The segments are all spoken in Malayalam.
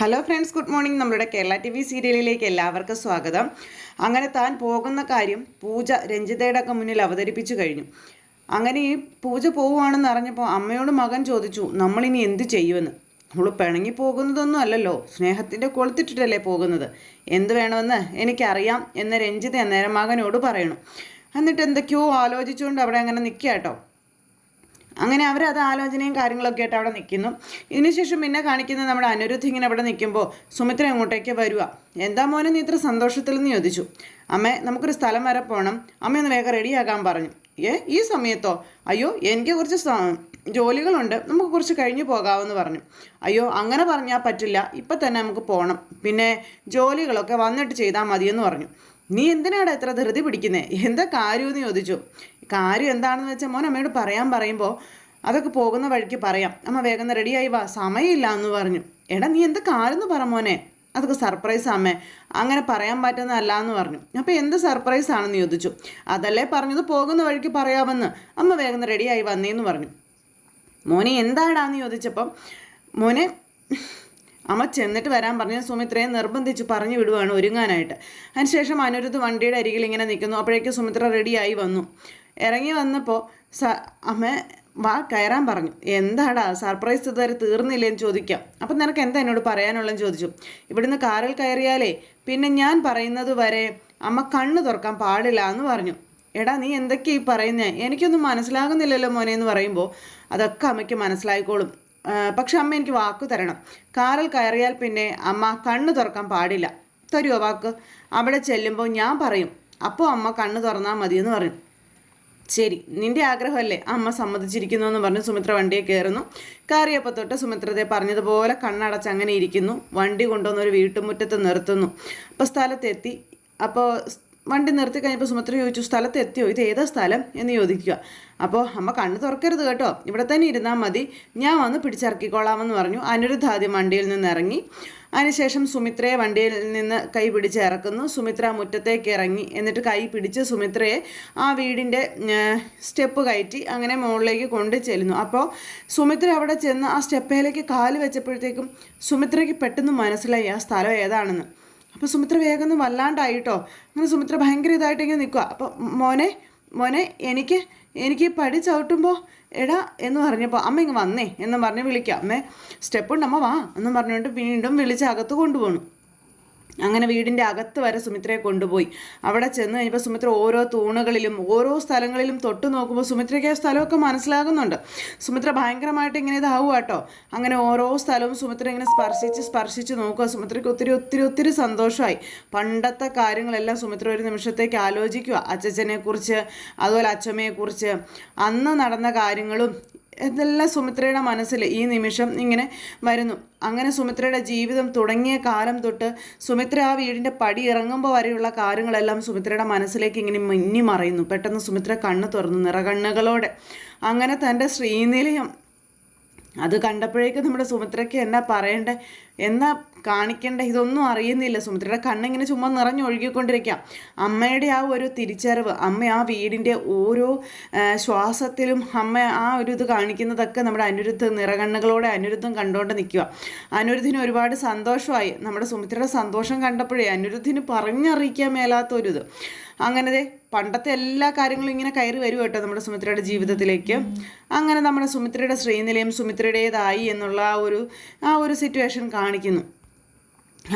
ഹലോ ഫ്രണ്ട്സ് ഗുഡ് മോർണിംഗ് നമ്മുടെ കേരള ടി വി സീരിയലിലേക്ക് എല്ലാവർക്കും സ്വാഗതം. അങ്ങനെ താൻ പോകുന്ന കാര്യം പൂജ രഞ്ജിതയുടെ ഒക്കെ മുന്നിൽ അവതരിപ്പിച്ചു കഴിഞ്ഞു. അങ്ങനെ ഈ പൂജ പോവുകയാണെന്ന് അറിഞ്ഞപ്പോൾ അമ്മയോട് മകൻ ചോദിച്ചു നമ്മളിനി എന്ത് ചെയ്യുമെന്ന്? നമ്മൾ പിണങ്ങി പോകുന്നതൊന്നും അല്ലല്ലോ. സ്നേഹത്തിന്റെ കൊളുത്തിട്ടിട്ടല്ലേ പോകുന്നത്. എന്ത് വേണമെന്ന് എനിക്കറിയാം എന്ന് രഞ്ജിത അന്നേരം മകനോട് പറയണം. എന്നിട്ട് എന്തൊക്കെയോ ആലോചിച്ചുകൊണ്ട് അവിടെ അങ്ങനെ നിൽക്കുക കേട്ടോ. അങ്ങനെ അവർ അത് ആലോചനയും കാര്യങ്ങളൊക്കെ ആയിട്ട് അവിടെ നിൽക്കുന്നു. ഇതിനുശേഷം പിന്നെ കാണിക്കുന്നത് നമ്മുടെ അനിരുദ്ധ് ഇങ്ങനെ അവിടെ നിൽക്കുമ്പോൾ സുമിത്ര അങ്ങോട്ടേക്ക് വരിക എന്താ മോനെ നീ ഇത്ര സന്തോഷത്തിൽ നിന്ന് ചോദിച്ചു. അമ്മേ നമുക്കൊരു സ്ഥലം വരെ പോകണം അമ്മ ഒന്ന് വേഗം റെഡിയാക്കാൻ പറഞ്ഞു. ഏ ഈ സമയത്തോ? അയ്യോ എനിക്ക് കുറച്ച് ജോലികളുണ്ട്. നമുക്ക് കുറച്ച് കഴിഞ്ഞ് പോകാമെന്ന് പറഞ്ഞു. അയ്യോ അങ്ങനെ പറഞ്ഞാൽ പറ്റില്ല. ഇപ്പം തന്നെ നമുക്ക് പോകണം പിന്നെ ജോലികളൊക്കെ വന്നിട്ട് ചെയ്താൽ മതിയെന്ന് പറഞ്ഞു. നീ എന്തിനാടാ ഇത്ര ധൃതി പിടിക്കുന്നേ? എന്താ കാര്യമെന്ന് ചോദിച്ചു. കാര്യം എന്താണെന്ന് വെച്ചാൽ മോൻ അമ്മയോട് പറയാൻ പറയുമ്പോൾ അതൊക്കെ പോകുന്ന വഴിക്ക് പറയാം. അമ്മ വേഗം റെഡിയായി വാ. സമയമില്ല എന്ന് പറഞ്ഞു. എടാ നീ എന്താ കാര്യം പറ മോനെ. അതൊക്കെ സർപ്രൈസ് അമ്മേ അങ്ങനെ പറയാൻ പറ്റുന്നതല്ല എന്ന് പറഞ്ഞു. അപ്പോൾ എന്ത് സർപ്രൈസ് ആണെന്ന് ചോദിച്ചു. അതല്ലേ പറഞ്ഞത് പോകുന്ന വഴിക്ക് പറയാമെന്ന്. അമ്മ വേഗം റെഡിയായി വന്നേന്ന് പറഞ്ഞു. മോനെ എന്താടാന്ന് ചോദിച്ചപ്പം മോനെ അമ്മ ചെന്നിട്ട് വരാൻ പറഞ്ഞ സുമിത്രയെ നിർബന്ധിച്ച് പറഞ്ഞു വിടുവാണ് ഒരുങ്ങാനായിട്ട്. അതിനുശേഷം അനിരുദ്ധ് വണ്ടിയുടെ അരികിൽ ഇങ്ങനെ നിൽക്കുന്നു. അപ്പോഴേക്കും സുമിത്ര റെഡിയായി വന്നു. ഇറങ്ങി വന്നപ്പോൾ സ അമ്മ വാ കയറാൻ പറഞ്ഞു. എന്താടാ സർപ്രൈസ് ഇതുവരെ തീർന്നില്ലേ എന്ന് ചോദിക്കാം. അപ്പം നിനക്ക് എന്താ എന്നോട് പറയാനുള്ളതെന്ന് ചോദിച്ചു. ഇവിടുന്ന് കാറിൽ കയറിയാലേ പിന്നെ ഞാൻ പറയുന്നത് വരെ അമ്മ കണ്ണ് തുറക്കാൻ പാടില്ല എന്ന് പറഞ്ഞു. എടാ നീ എന്തൊക്കെയാ ഈ പറയുന്നേ? എനിക്കൊന്നും മനസ്സിലാകുന്നില്ലല്ലോ മോനെ എന്ന് പറയുമ്പോൾ അതൊക്കെ അമ്മയ്ക്ക് മനസ്സിലായിക്കോളും. പക്ഷെ അമ്മ എനിക്ക് വാക്ക് തരണം. കാറിൽ കയറിയാൽ പിന്നെ അമ്മ കണ്ണു തുറക്കാൻ പാടില്ല. തരുമോ വാക്ക്? അവിടെ ചെല്ലുമ്പോൾ ഞാൻ പറയും. അപ്പോൾ അമ്മ കണ്ണു തുറന്നാൽ മതിയെന്ന് പറയും. ശരി നിന്റെ ആഗ്രഹമല്ലേ? അമ്മ സമ്മതിച്ചിരിക്കുന്നു എന്ന് പറഞ്ഞ് സുമിത്ര വണ്ടിയെ കയറുന്നു. കയറിയപ്പോൾ തൊട്ട് സുമിത്രതെ പറഞ്ഞതുപോലെ കണ്ണടച്ച് അങ്ങനെ ഇരിക്കുന്നു. വണ്ടി കൊണ്ടുവന്ന് ഒരു വീട്ടുമുറ്റത്ത് നിർത്തുന്നു. അപ്പോൾ സ്ഥലത്തെത്തി. അപ്പോൾ വണ്ടി നിർത്തി കഴിഞ്ഞപ്പോൾ സുമിത്ര ചോദിച്ചു സ്ഥലത്ത് എത്തിയോ ഇത് ഏതാ സ്ഥലം? എന്ന് ചോദിക്കുക. അപ്പോൾ അമ്മ കണ്ണ് തുറക്കരുത് കേട്ടോ. ഇവിടെ തന്നെ ഇരുന്നാൽ മതി. ഞാൻ വന്ന് പിടിച്ചിറക്കിക്കോളാമെന്ന് പറഞ്ഞു. അനിരുദ്ധ ആദ്യം വണ്ടിയിൽ നിന്ന് ഇറങ്ങി അതിനുശേഷം സുമിത്രയെ വണ്ടിയിൽ നിന്ന് കൈ പിടിച്ച് ഇറക്കുന്നു. സുമിത്ര മുറ്റത്തേക്ക് ഇറങ്ങി. എന്നിട്ട് കൈ പിടിച്ച് സുമിത്രയെ ആ വീടിന്റെ സ്റ്റെപ്പ് കയറ്റി അങ്ങനെ മുകളിലേക്ക് കൊണ്ട് ചെല്ലുന്നു. അപ്പോൾ സുമിത്ര അവിടെ ചെന്ന് ആ സ്റ്റെപ്പയിലേക്ക് കാൽ വെച്ചപ്പോഴത്തേക്കും സുമിത്രയ്ക്ക് പെട്ടെന്ന് മനസ്സിലായി ആ സ്ഥലം ഏതാണെന്ന്? അപ്പോൾ സുമിത്ര വേഗം ഒന്ന് വല്ലാണ്ടായിട്ടോ. അങ്ങനെ സുമിത്ര ഭയങ്കര ഇതായിട്ട് ഇങ്ങനെ നിൽക്കുക അപ്പോൾ മോനെ മോനെ എനിക്ക് എനിക്ക് പടി ചവിട്ടുമ്പോൾ എടാ എന്ന് പറഞ്ഞപ്പോൾ അമ്മ ഇങ്ങ് വന്നേ എന്ന് പറഞ്ഞ് വിളിക്കാം. അമ്മേ സ്റ്റെപ്പുണ്ട് അമ്മ വാ എന്നും പറഞ്ഞുകൊണ്ട് വീണ്ടും വിളിച്ച് അകത്ത് കൊണ്ടുപോകണം അങ്ങനെ വീടിന്റെ അകത്ത് വരെ സുമിത്രയെ കൊണ്ടുപോയി. അവിടെ ചെന്ന് കഴിഞ്ഞപ്പോൾ സുമിത്ര ഓരോ തൂണുകളിലും ഓരോ സ്ഥലങ്ങളിലും തൊട്ട് നോക്കുമ്പോൾ സുമിത്രയ്ക്ക് ആ സ്ഥലമൊക്കെ മനസ്സിലാകുന്നുണ്ട്. സുമിത്ര ഭയങ്കരമായിട്ട് ഇങ്ങനെ ഇതാവുക കേട്ടോ അങ്ങനെ ഓരോ സ്ഥലവും സുമിത്ര ഇങ്ങനെ സ്പർശിച്ച് സ്പർശിച്ച് നോക്കുക സുമിത്രയ്ക്ക് ഒത്തിരി ഒത്തിരി ഒത്തിരി സന്തോഷമായി പണ്ടത്തെ കാര്യങ്ങളെല്ലാം സുമിത്ര ഒരു നിമിഷത്തേക്ക് ആലോചിക്കുക അച്ചച്ചനെക്കുറിച്ച് അതുപോലെ അച്ഛമ്മയെക്കുറിച്ച് അന്ന് നടന്ന കാര്യങ്ങളും ഇതെല്ലാം സുമിത്രയുടെ മനസ്സിൽ ഈ നിമിഷം ഇങ്ങനെ വരുന്നു. അങ്ങനെ സുമിത്രയുടെ ജീവിതം തുടങ്ങിയ കാലം തൊട്ട് സുമിത്ര ആ വീടിന്റെ പടി ഇറങ്ങുമ്പോൾ വരെയുള്ള കാര്യങ്ങളെല്ലാം സുമിത്രയുടെ മനസ്സിലേക്ക് ഇങ്ങനെ മിന്നി മറയുന്നു. പെട്ടെന്ന് സുമിത്ര കണ്ണ് തുറന്നു നിറകണ്ണുകളോടെ. അങ്ങനെ തന്റെ ശ്രീനിലയം. അത് കണ്ടപ്പോഴേക്കും നമ്മുടെ സുമിത്രയ്ക്ക് എന്നാ പറയണ്ടേ? എന്നാ കാണിക്കേണ്ട ഇതൊന്നും അറിയുന്നില്ല. സുമിത്രയുടെ കണ്ണിങ്ങനെ ചുമ്മാ നിറഞ്ഞൊഴുകിക്കൊണ്ടിരിക്കാം അമ്മയുടെ ആ ഒരു തിരിച്ചറിവ് അമ്മ ആ വീടിന്റെ ഓരോ ശ്വാസത്തിലും അമ്മ ആ ഒരു ഇത് കാണിക്കുന്നതൊക്കെ നമ്മുടെ അനിരുദ്ധ നിറകണ്ണുകളോടെ അനിരുദ്ധം കണ്ടുകൊണ്ട് നിൽക്കുക അനിരുദ്ധിന് ഒരുപാട് സന്തോഷമായി. നമ്മുടെ സുമിത്രയുടെ സന്തോഷം കണ്ടപ്പോഴേ അനിരുദ്ധിന് പറഞ്ഞറിയിക്കാൻ മേലാത്തൊരിത്. അങ്ങനെ പണ്ടത്തെ എല്ലാ കാര്യങ്ങളും ഇങ്ങനെ കയറി വരും കേട്ടോ നമ്മുടെ സുമിത്രയുടെ ജീവിതത്തിലേക്ക്. അങ്ങനെ നമ്മുടെ സുമിത്രയുടെ ശ്രീനിലയും സുമിത്രയുടേതായി എന്നുള്ള ആ ഒരു ആ ഒരു സിറ്റുവേഷൻ കാണിക്കുന്നു.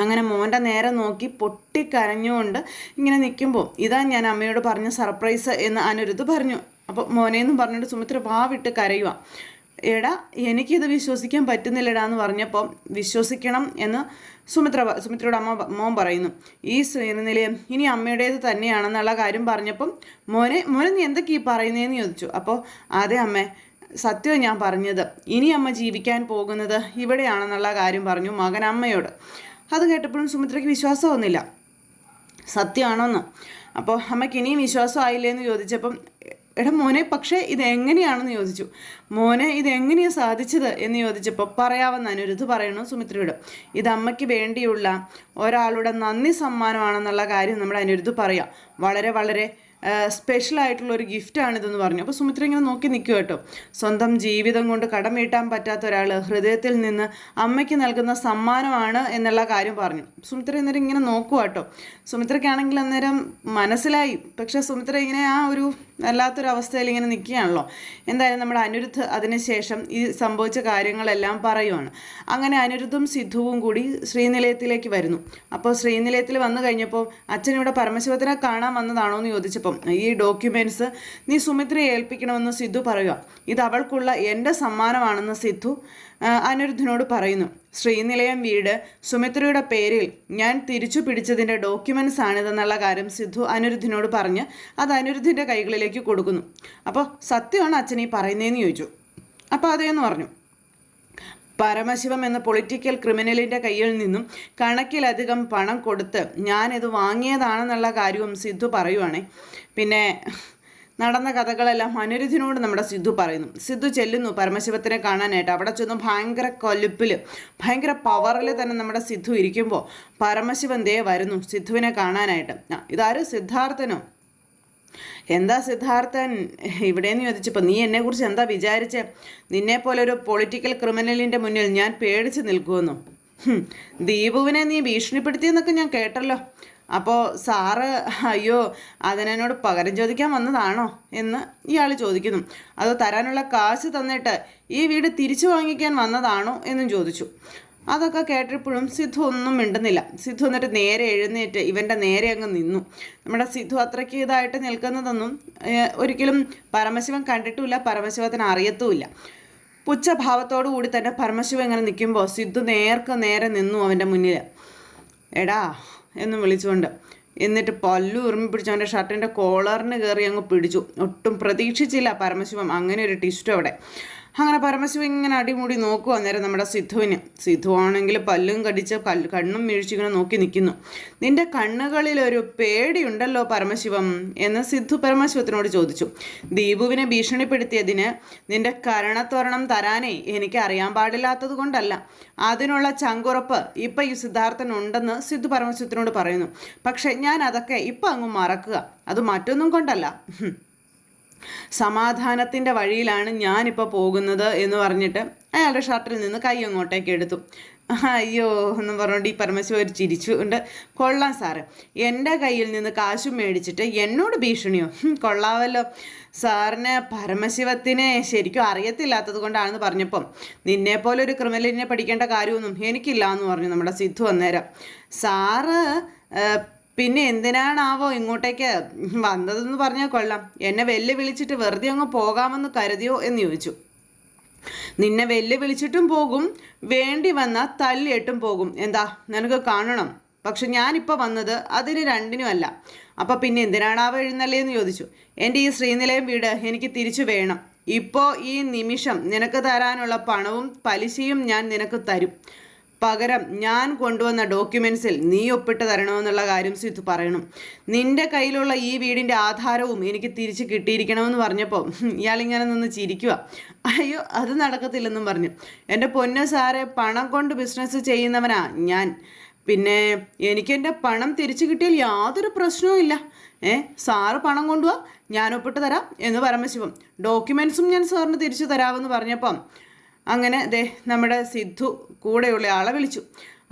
അങ്ങനെ മോന്റെ നേരെ നോക്കി പൊട്ടിക്കരഞ്ഞുകൊണ്ട് ഇങ്ങനെ നിൽക്കുമ്പോൾ ഇതാ ഞാൻ അമ്മയോട് പറഞ്ഞ സർപ്രൈസ് എന്ന് അനിരുദ്ധ് പറഞ്ഞു. അപ്പോൾ മോനെന്നും പറഞ്ഞിട്ട് സുമിത്ര വാവിട്ട് കരയുക. എടാ എനിക്കിത് വിശ്വസിക്കാൻ പറ്റുന്നില്ലടാ എന്ന് പറഞ്ഞപ്പോൾ വിശ്വസിക്കണം എന്ന് സുമിത്ര സുമിത്രയുടെ അമ്മ മോൻ പറയുന്നു. ഈ ശ്രീനിലയം ഇനി അമ്മയുടേത് തന്നെയാണെന്നുള്ള കാര്യം പറഞ്ഞപ്പം മോനെ മോനെ നീ എന്തൊക്കെ ഈ പറയുന്നതെന്ന് ചോദിച്ചു. അപ്പോൾ അതെ അമ്മേ സത്യം ഞാൻ പറഞ്ഞത്. ഇനി അമ്മ ജീവിക്കാൻ പോകുന്നത് ഇവിടെയാണെന്നുള്ള കാര്യം പറഞ്ഞു മകൻ അമ്മയോട്. അത് കേട്ടപ്പോഴും സുമിത്രയ്ക്ക് വിശ്വാസമൊന്നുമില്ല സത്യമാണോന്ന്. അപ്പോൾ അമ്മയ്ക്ക് ഇനിയും വിശ്വാസമായില്ലേ എന്ന് ചോദിച്ചപ്പം എടാ മോനെ പക്ഷേ ഇത് എങ്ങനെയാണെന്ന് ചോദിച്ചു. മോനെ ഇത് എങ്ങനെയാണ് സാധിച്ചത്? എന്ന് ചോദിച്ചപ്പോൾ പറയാവുന്ന അനുരുത് പറയണു സുമിത്രയോട്. ഇത് അമ്മയ്ക്ക് വേണ്ടിയുള്ള ഒരാളുടെ നന്ദി സമ്മാനമാണെന്നുള്ള കാര്യം നമ്മുടെ അനിരുദ്ധ് പറയാം. വളരെ വളരെ സ്പെഷ്യൽ ആയിട്ടുള്ള ഒരു ഗിഫ്റ്റാണിതെന്ന് പറഞ്ഞു. അപ്പോൾ സുമിത്ര ഇങ്ങനെ നോക്കി നിൽക്കുക കേട്ടോ. സ്വന്തം ജീവിതം കൊണ്ട് കടം വീട്ടാൻ പറ്റാത്ത ഒരാൾ ഹൃദയത്തിൽ നിന്ന് അമ്മയ്ക്ക് നൽകുന്ന സമ്മാനമാണ് എന്നുള്ള കാര്യം പറഞ്ഞു. സുമിത്ര അന്നേരം ഇങ്ങനെ നോക്കുക കേട്ടോ. സുമിത്രയ്ക്കാണെങ്കിൽ അന്നേരം മനസ്സിലായി. പക്ഷെ സുമിത്ര ഇങ്ങനെ ആ ഒരു വല്ലാത്തൊരു അവസ്ഥയിൽ ഇങ്ങനെ നിൽക്കുകയാണല്ലോ എന്തായാലും നമ്മുടെ അനിരുദ്ധ് അതിനുശേഷം ഈ സംഭവിച്ച കാര്യങ്ങളെല്ലാം പറയുവാണ്. അങ്ങനെ അനിരുദ്ധും സിദ്ധുവും കൂടി ശ്രീനിലയത്തിലേക്ക് വരുന്നു. അപ്പോൾ ശ്രീനിലയത്തിൽ വന്നു കഴിഞ്ഞപ്പോൾ അച്ഛൻ ഇവിടെ പരമശിവത്തിനെ കാണാൻ വന്നതാണോ എന്ന് ചോദിച്ചപ്പം ഈ ഡോക്യുമെന്റ്സ് നീ സുമിത്രയെ ഏൽപ്പിക്കണമെന്ന് സിദ്ധു പറയുക. ഇത് അവൾക്കുള്ള എന്റെ സമ്മാനമാണെന്ന് സിദ്ധു അനിരുദ്ധനോട് പറയുന്നു. ശ്രീനിലയം വീട് സുമിത്രയുടെ പേരിൽ ഞാൻ തിരിച്ചു പിടിച്ചതിന്റെ ഡോക്യുമെന്റ്സ് ആണിതെന്നുള്ള കാര്യം സിദ്ധു അനിരുദ്ധിനോട് പറഞ്ഞ് അത് അനിരുദ്ധിന്റെ കൈകളിലേക്ക് കൊടുക്കുന്നു. അപ്പോൾ സത്യമാണ് അച്ഛൻ ഈ പറയുന്നതെന്ന് ചോദിച്ചു. അപ്പോൾ അതേന്ന് പറഞ്ഞു. പരമശിവം എന്ന പൊളിറ്റിക്കൽ ക്രിമിനലിന്റെ കയ്യിൽ നിന്നും കണക്കിലധികം പണം കൊടുത്ത് ഞാനിത് വാങ്ങിയതാണെന്നുള്ള കാര്യവും സിദ്ധു പറയുവാണേ. പിന്നെ നടന്ന കഥകളെല്ലാം അനിരുദ്ധിനോട് നമ്മുടെ സിദ്ധു പറയുന്നു. സിദ്ധു ചെല്ലുന്നു പരമശിവത്തിനെ കാണാനായിട്ട്. അവിടെ ചെന്ന് ഭയങ്കര കൊലുപ്പിൽ ഭയങ്കര പവറിൽ തന്നെ നമ്മുടെ സിദ്ധു ഇരിക്കുമ്പോൾ പരമശിവൻ ദേ വരുന്നു സിദ്ധുവിനെ കാണാനായിട്ട്. ഇതാരും? സിദ്ധാർത്ഥനോ? എന്താ സിദ്ധാർത്ഥൻ? ഇവിടെയെന്ന് ചോദിച്ചപ്പോൾ നീ എന്നെക്കുറിച്ച് എന്താ വിചാരിച്ച്? നിന്നെപ്പോലെ ഒരു പൊളിറ്റിക്കൽ ക്രിമിനലിന്റെ മുന്നിൽ ഞാൻ പേടിച്ച് നിൽക്കുമെന്നു? ദീപുവിനെ നീ ഭീഷണിപ്പെടുത്തിയെന്നൊക്കെ ഞാൻ കേട്ടല്ലോ. അപ്പോൾ സാറ് അയ്യോ അതിനോട് പകരം ചോദിക്കാൻ വന്നതാണോ എന്ന് ഇയാൾ ചോദിക്കുന്നു. അത് തരാനുള്ള കാശ് തന്നിട്ട് ഈ വീട് തിരിച്ചു വാങ്ങിക്കാൻ വന്നതാണോ എന്നും ചോദിച്ചു. അതൊക്കെ കേട്ടപ്പോഴും സിദ്ധു ഒന്നും മിണ്ടുന്നില്ല. സിദ്ധു എന്നിട്ട് നേരെ എഴുന്നേറ്റ് ഇവന്റെ നേരെ അങ്ങ് നിന്നു. നമ്മുടെ സിദ്ധു അത്രയ്ക്ക് ഇതായിട്ട് നിൽക്കുന്നതൊന്നും ഒരിക്കലും പരമശിവൻ കണ്ടിട്ടുമില്ല പരമശിവത്തിന് അറിയത്തുമില്ല. പുച്ഛഭാവത്തോടു കൂടി തന്നെ പരമശിവൻ ഇങ്ങനെ നിൽക്കുമ്പോൾ സിദ്ധു നേർക്ക് നേരെ നിന്നു അവന്റെ മുന്നിൽ എടാ എന്ന് വിളിച്ചുകൊണ്ട്. എന്നിട്ട് പല്ലു ഉറുമി പിടിച്ച് അവന്റെ ഷർട്ടിന്റെ കോളറിന് കയറി അങ്ങ് പിടിച്ചു. ഒട്ടും പ്രതീക്ഷിച്ചില്ല പരമശിവം അങ്ങനെ ഒരു ടിസ്റ്റ് അവിടെ. അങ്ങനെ പരമശിവൻ ഇങ്ങനെ അടിമുടി നോക്കുക അന്നേരം നമ്മുടെ സിദ്ധുവിന്. സിദ്ധു ആണെങ്കിൽ പല്ലും കടിച്ച് കല്ല് കണ്ണും വീഴ്ചിങ്ങനെ നോക്കി നിൽക്കുന്നു. നിന്റെ കണ്ണുകളിൽ ഒരു പേടിയുണ്ടല്ലോ പരമശിവം? എന്ന് സിദ്ധു പരമശിവത്തിനോട് ചോദിച്ചു. ദീപുവിനെ ഭീഷണിപ്പെടുത്തിയതിന് നിന്റെ കരണത്തോരണം തരാനേ എനിക്ക് അറിയാൻ പാടില്ലാത്തത് കൊണ്ടല്ല. അതിനുള്ള ചങ്കുറപ്പ് ഇപ്പം ഈ സിദ്ധാർത്ഥൻ ഉണ്ടെന്ന് സിദ്ധു പരമശിവത്തിനോട് പറയുന്നു. പക്ഷേ ഞാൻ അതൊക്കെ ഇപ്പം അങ്ങ് മറക്കുക. അത് മറ്റൊന്നും കൊണ്ടല്ല. സമാധാനത്തിന്റെ വഴിയിലാണ് ഞാനിപ്പോൾ പോകുന്നത് എന്ന് പറഞ്ഞിട്ട് അയാളുടെ ഷർട്ടിൽ നിന്ന് കൈ അങ്ങോട്ടേക്ക് എടുത്തു. അയ്യോ എന്ന് പറഞ്ഞുകൊണ്ട് ഈ പരമശിവ ഒരു ചിരിച്ചുകൊണ്ട് കൊള്ളാം സാറ്. എന്റെ കയ്യിൽ നിന്ന് കാശും മേടിച്ചിട്ട് എന്നോട് ഭീഷണിയോ? കൊള്ളാവല്ലോ. സാറിന് പരമശിവത്തിനെ ശരിക്കും അറിയത്തില്ലാത്തത് കൊണ്ടാണെന്ന് പറഞ്ഞപ്പം നിന്നെപ്പോലെ ഒരു ക്രിമിനലിനെ പഠിക്കേണ്ട കാര്യമൊന്നും എനിക്കില്ല എന്ന് പറഞ്ഞു നമ്മുടെ സിദ്ധു അന്നേരം. സാറ് പിന്നെ എന്തിനാണാവോ ഇങ്ങോട്ടേക്ക് വന്നതെന്ന് പറഞ്ഞാൽ കൊള്ളാം. എന്നെ വെല്ലുവിളിച്ചിട്ട് വെറുതെ അങ്ങ് പോകാമെന്ന് കരുതിയോ എന്ന് ചോദിച്ചു. നിന്നെ വെല്ലുവിളിച്ചിട്ടും പോകും വേണ്ടി വന്നാൽ തല്ലിയിട്ടും പോകും. എന്താ? നിനക്ക് കാണണം. പക്ഷെ ഞാനിപ്പോൾ വന്നത് അതിന് രണ്ടിനും അല്ല. അപ്പം പിന്നെ എന്തിനാണാവോ എഴുന്നള്ളിയെന്ന് ചോദിച്ചു. എന്റെ ഈ ശ്രീനിലയം വീട് എനിക്ക് തിരിച്ചു വേണം. ഇപ്പോൾ ഈ നിമിഷം നിനക്ക് തരാനുള്ള പണവും പലിശയും ഞാൻ നിനക്ക് തരും. പകരം ഞാൻ കൊണ്ടുവന്ന ഡോക്യുമെൻസിൽ നീ ഒപ്പിട്ട് തരണമെന്നുള്ള കാര്യം സിദ്ധു പറയണം. നിന്റെ കയ്യിലുള്ള ഈ വീടിന്റെ ആധാരവും എനിക്ക് തിരിച്ച് കിട്ടിയിരിക്കണമെന്ന് പറഞ്ഞപ്പോൾ ഇയാളിങ്ങനെ നിന്ന് ചിരിക്കുക അയ്യോ അത് നടക്കത്തില്ലെന്നും പറഞ്ഞു. എന്റെ പൊന്ന സാറെ പണം കൊണ്ട് ബിസിനസ് ചെയ്യുന്നവനാ ഞാൻ. പിന്നെ എനിക്കെന്റെ പണം തിരിച്ചു കിട്ടിയാൽ യാതൊരു പ്രശ്നവും ഇല്ല. ഏ സാറ് പണം കൊണ്ടുപോവാ ഞാൻ ഒപ്പിട്ട് തരാം എന്ന് പരമശിവം. ഡോക്യുമെൻസും ഞാൻ സാറിന് തിരിച്ചു തരാമെന്ന് പറഞ്ഞപ്പം അങ്ങനെ ദേ നമ്മുടെ സിദ്ധു കൂടെയുള്ള ആളെ വിളിച്ചു.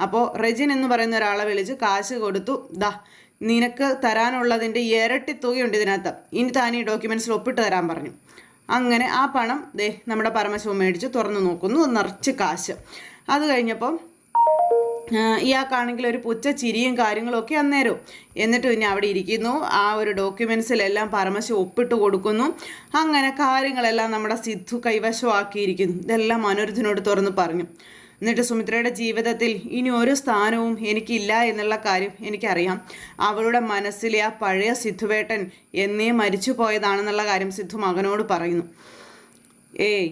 അപ്പോൾ റെജിൻ എന്ന് പറയുന്ന ഒരാളെ വിളിച്ച് കാശ് കൊടുത്തു. ദാ നിനക്ക് തരാനുള്ളതിന്റെ ഇരട്ടി തുകയുണ്ട് ഇതിനകത്ത്. ഇനി താൻ ഈ ഡോക്യുമെന്റ്സിൽ ഒപ്പിട്ട് തരാൻ പറഞ്ഞു. അങ്ങനെ ആ പണം ദേ നമ്മുടെ പരമശിവം മേടിച്ച് തുറന്നു നോക്കുന്നു. നിറച്ച് കാശ്. അത് കഴിഞ്ഞപ്പോൾ ആ, ഇയാൾക്കാണെങ്കിൽ ഒരു പുച്ച ചിരിയും കാര്യങ്ങളൊക്കെ അന്നേരം. എന്നിട്ട് പിന്നെ അവിടെ ഇരിക്കുന്നു. ആ ഒരു ഡോക്യുമെൻസിലെല്ലാം പരമശിവ ഒപ്പിട്ട് കൊടുക്കുന്നു. അങ്ങനെ കാര്യങ്ങളെല്ലാം നമ്മുടെ സിദ്ധു കൈവശമാക്കിയിരിക്കുന്നു. ഇതെല്ലാം മനോരഥനോട് തുറന്ന് പറഞ്ഞു. എന്നിട്ട് സുമിത്രയുടെ ജീവിതത്തിൽ ഇനി ഒരു സ്ഥാനവും എനിക്കില്ല എന്നുള്ള കാര്യം എനിക്കറിയാം. അവളുടെ മനസ്സിലെ ആ പഴയ സിദ്ധുവേട്ടൻ എന്നേ മരിച്ചു പോയതാണെന്നുള്ള കാര്യം സിദ്ധു മകനോട് പറയുന്നു. ഏയ്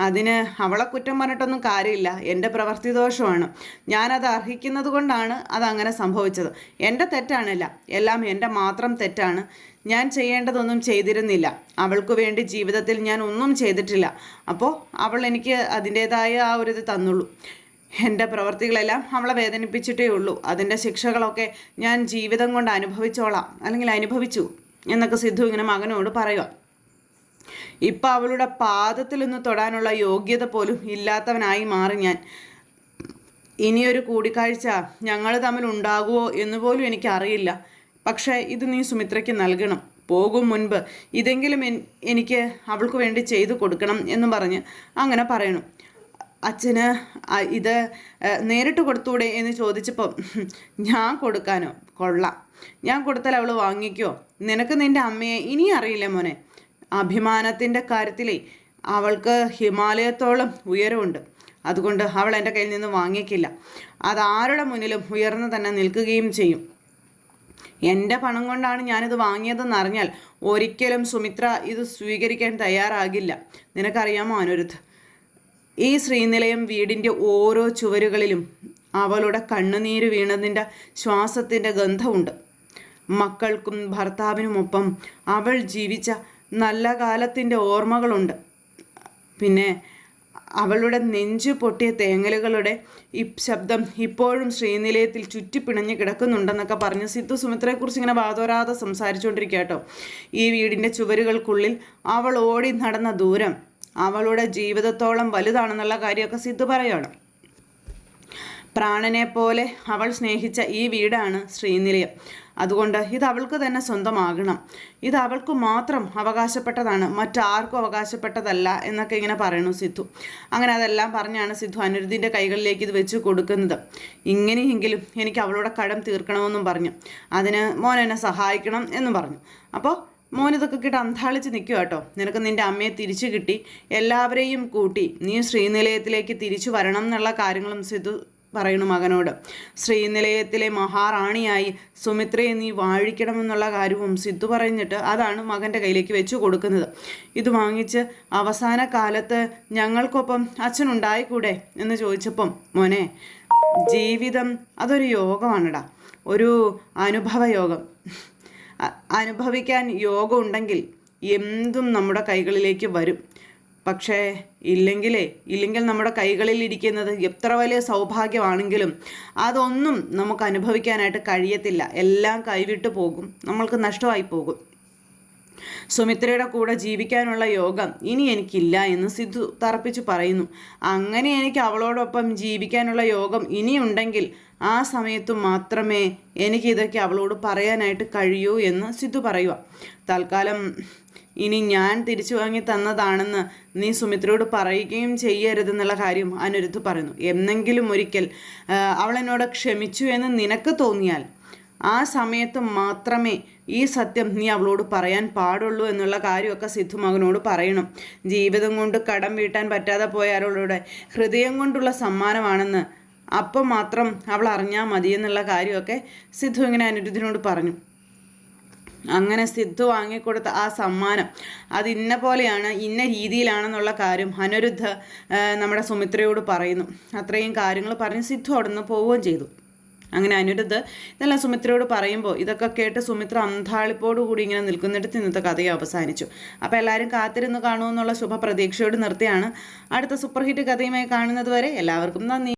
അതിന് അവളെ കുറ്റം പറഞ്ഞിട്ടൊന്നും കാര്യമില്ല. എന്റെ പ്രവൃത്തി ദോഷമാണ്. ഞാനത് അർഹിക്കുന്നത് കൊണ്ടാണ് അതങ്ങനെ സംഭവിച്ചത്. എന്റെ തെറ്റാണില്ല എല്ലാം എന്റെ മാത്രം തെറ്റാണ്. ഞാൻ ചെയ്യേണ്ടതൊന്നും ചെയ്തിരുന്നില്ല. അവൾക്ക് വേണ്ടി ജീവിതത്തിൽ ഞാൻ ഒന്നും ചെയ്തിട്ടില്ല. അപ്പോൾ അവൾ എനിക്ക് അതിന്റേതായ ആ ഒരു ഇത് തന്നുള്ളൂ. എന്റെ പ്രവൃത്തികളെല്ലാം അവളെ വേദനിപ്പിച്ചിട്ടേ ഉള്ളൂ. അതിന്റെ ശിക്ഷകളൊക്കെ ഞാൻ ജീവിതം കൊണ്ട് അനുഭവിച്ചോളാം. അല്ലെങ്കിൽ അനുഭവിച്ചു. എന്നൊക്കെ സിദ്ധു ഇങ്ങനെ മകനോട് പറയുക. ഇപ്പം അവളുടെ പാദത്തിൽ പാദത്തിലൊന്ന് തൊടാനുള്ള യോഗ്യത പോലും ഇല്ലാത്തവനായി മാറി ഞാൻ. ഇനിയൊരു കൂടിക്കാഴ്ച ഞങ്ങൾ തമ്മിൽ ഉണ്ടാകുമോ എന്ന് പോലും എനിക്കറിയില്ല. പക്ഷേ ഇത് നീ സുമിത്രയ്ക്ക് നൽകണം. പോകും മുൻപ് ഇതെങ്കിലും എനിക്ക് അവൾക്ക് വേണ്ടി ചെയ്തു കൊടുക്കണം എന്ന് പറഞ്ഞ് അങ്ങനെ പറയണം. അച്ഛന് ഇത് നേരിട്ട് കൊടുത്തൂടെ എന്ന് ചോദിച്ചപ്പോൾ ഞാൻ കൊടുക്കാനോ? കൊള്ളാം. ഞാൻ കൊടുത്താൽ അവൾ വാങ്ങിക്കോ. നിനക്ക് നിന്റെ അമ്മയെ ഇനി അറിയില്ല മോനെ? അഭിമാനത്തിന്റെ കാര്യത്തിലേ അവൾക്ക് ഹിമാലയത്തോളം ഉയരമുണ്ട്. അതുകൊണ്ട് അവൾ എന്റെ കയ്യിൽ നിന്ന് വാങ്ങിക്കില്ല. അതാരുടെ മുന്നിലും ഉയർന്നു തന്നെ നിൽക്കുകയും ചെയ്യും. എന്റെ പണം കൊണ്ടാണ് ഞാനിത് വാങ്ങിയതെന്ന് അറിഞ്ഞാൽ ഒരിക്കലും സുമിത്ര ഇത് സ്വീകരിക്കാൻ തയ്യാറാകില്ല. നിനക്കറിയാമോ അനുരുദ്ധ്? ഈ ശ്രീനിലയം വീടിന്റെ ഓരോ ചുവരുകളിലും അവളുടെ കണ്ണുനീര് വീണതിന്റെ ശ്വാസത്തിന്റെ ഗന്ധമുണ്ട്. മക്കൾക്കും ഭർത്താവിനുമൊപ്പം അവൾ ജീവിച്ച നല്ല കാലത്തിന്റെ ഓർമ്മകളുണ്ട്. പിന്നെ അവളുടെ നെഞ്ചു പൊട്ടിയ തേങ്ങലുകളുടെ ഈ ശബ്ദം ഇപ്പോഴും ശ്രീനിലയത്തിൽ ചുറ്റിപ്പിണഞ്ഞ് കിടക്കുന്നുണ്ടെന്നൊക്കെ പറഞ്ഞ് സിദ്ധു സുമിത്രയെക്കുറിച്ച് ഇങ്ങനെ വാതോരാതെ സംസാരിച്ചുകൊണ്ടിരിക്കുക കേട്ടോ ഈ വീടിന്റെ ചുവരുകൾക്കുള്ളിൽ അവൾ ഓടി നടന്ന ദൂരം അവളുടെ ജീവിതത്തോളം വലുതാണെന്നുള്ള കാര്യമൊക്കെ സിദ്ധു പറയുകയാണ് പ്രാണനെ പോലെ അവൾ സ്നേഹിച്ച ഈ വീടാണ് ശ്രീനിലയം. അതുകൊണ്ട് ഇത് അവൾക്ക് തന്നെ സ്വന്തമാകണം. ഇത് അവൾക്ക് മാത്രം അവകാശപ്പെട്ടതാണ്. മറ്റാർക്കും അവകാശപ്പെട്ടതല്ല എന്നൊക്കെ ഇങ്ങനെ പറയണു സിദ്ധു. അങ്ങനെ അതെല്ലാം പറഞ്ഞാണ് സിദ്ധു അനിരുദ്ധിന്റെ കൈകളിലേക്ക് ഇത് വെച്ച് കൊടുക്കുന്നത്. ഇങ്ങനെയെങ്കിലും എനിക്ക് അവളുടെ കടം തീർക്കണമെന്നും പറഞ്ഞു. അതിന് മോൻ എന്നെ സഹായിക്കണം എന്നും പറഞ്ഞു. അപ്പോൾ മോൻ ഇതൊക്കെ കിട്ടി അന്താളിച്ച് നിൽക്കുക കേട്ടോ. നിനക്ക് നിന്റെ അമ്മയെ തിരിച്ചു കിട്ടി. എല്ലാവരെയും കൂട്ടി നീ ശ്രീനിലയത്തിലേക്ക് തിരിച്ചു വരണം എന്നുള്ള കാര്യങ്ങളും സിദ്ധു പറയണു മകനോട്. ശ്രീനിലയത്തിലെ മഹാറാണിയായി സുമിത്രയെ നീ വാഴിക്കണമെന്നുള്ള കാര്യവും സിദ്ധു പറഞ്ഞിട്ട് അതാണ് മകന്റെ കയ്യിലേക്ക് വെച്ചു കൊടുക്കുന്നത്. ഇത് വാങ്ങിച്ച് അവസാന കാലത്ത് ഞങ്ങൾക്കൊപ്പം അച്ഛനുണ്ടായിക്കൂടെ? എന്ന് ചോദിച്ചപ്പം മോനെ ജീവിതം അതൊരു യോഗമാണടാ. ഒരു അനുഭവ യോഗം. അനുഭവിക്കാൻ യോഗമുണ്ടെങ്കിൽ എന്തും നമ്മുടെ കൈകളിലേക്ക് വരും. പക്ഷേ ഇല്ലെങ്കിലേ ഇല്ലെങ്കിൽ നമ്മുടെ കൈകളിൽ ഇരിക്കുന്നത് എത്ര വലിയ സൗഭാഗ്യമാണെങ്കിലും അതൊന്നും നമുക്ക് അനുഭവിക്കാനായിട്ട് കഴിയത്തില്ല. എല്ലാം കൈവിട്ടു പോകും. നമ്മൾക്ക് നഷ്ടമായി പോകും. സുമിത്രയുടെ കൂടെ ജീവിക്കാനുള്ള യോഗം ഇനി എനിക്കില്ല എന്ന് സിദ്ധു തറപ്പിച്ചു പറയുന്നു. അങ്ങനെ എനിക്ക് അവളോടൊപ്പം ജീവിക്കാനുള്ള യോഗം ഇനിയുണ്ടെങ്കിൽ ആ സമയത്ത് മാത്രമേ എനിക്ക് ഇതൊക്കെ അവളോട് പറയാനായിട്ട് കഴിയൂ എന്ന് സിദ്ധു പറയുക. തൽക്കാലം ഇനി ഞാൻ തിരിച്ചു വാങ്ങി തന്നതാണെന്ന് നീ സുമിത്രയോട് പറയുകയും ചെയ്യരുതെന്നുള്ള കാര്യം അനിരുദ്ധ് പറയുന്നു. എന്നെങ്കിലും ഒരിക്കൽ അവൾ എന്നോട് ക്ഷമിച്ചു എന്ന് നിനക്ക് തോന്നിയാൽ ആ സമയത്ത് മാത്രമേ ഈ സത്യം നീ അവളോട് പറയാൻ പാടുള്ളൂ എന്നുള്ള കാര്യമൊക്കെ സിദ്ധു മകനോട് പറയണം. ജീവിതം കൊണ്ട് കടം വീട്ടാൻ പറ്റാതെ പോയ അവളുടെ ഹൃദയം കൊണ്ടുള്ള സമ്മാനമാണെന്ന് അപ്പം മാത്രം അവൾ അറിഞ്ഞാൽ മതി എന്നുള്ള കാര്യമൊക്കെ സിദ്ധു ഇങ്ങനെ അനിരുദ്ധിനോട് പറഞ്ഞു. അങ്ങനെ സിദ്ധു വാങ്ങിക്കൊടുത്ത ആ സമ്മാനം. അത് ഇന്ന പോലെയാണ് ഇന്ന രീതിയിലാണെന്നുള്ള കാര്യം അനിരുദ്ധ നമ്മുടെ സുമിത്രയോട് പറയുന്നു. അത്രയും കാര്യങ്ങൾ പറഞ്ഞ് സിദ്ധു അവിടെ നിന്ന് പോവുകയും ചെയ്തു. അങ്ങനെ അനിരുദ്ധ ഇതെല്ലാം സുമിത്രയോട് പറയുമ്പോൾ ഇതൊക്കെ കേട്ട് സുമിത്ര അന്താളിപ്പോടു കൂടി ഇങ്ങനെ നിൽക്കുന്നിടത്ത് ഇന്നത്തെ കഥയെ അവസാനിച്ചു. അപ്പോൾ എല്ലാവരും കാത്തിരുന്ന് കാണുമെന്നുള്ള ശുഭ പ്രതീക്ഷയോട് നിർത്തിയാണ് അടുത്ത സൂപ്പർ ഹിറ്റ് കഥയുമായി കാണുന്നത് വരെ എല്ലാവർക്കും നന്ദി.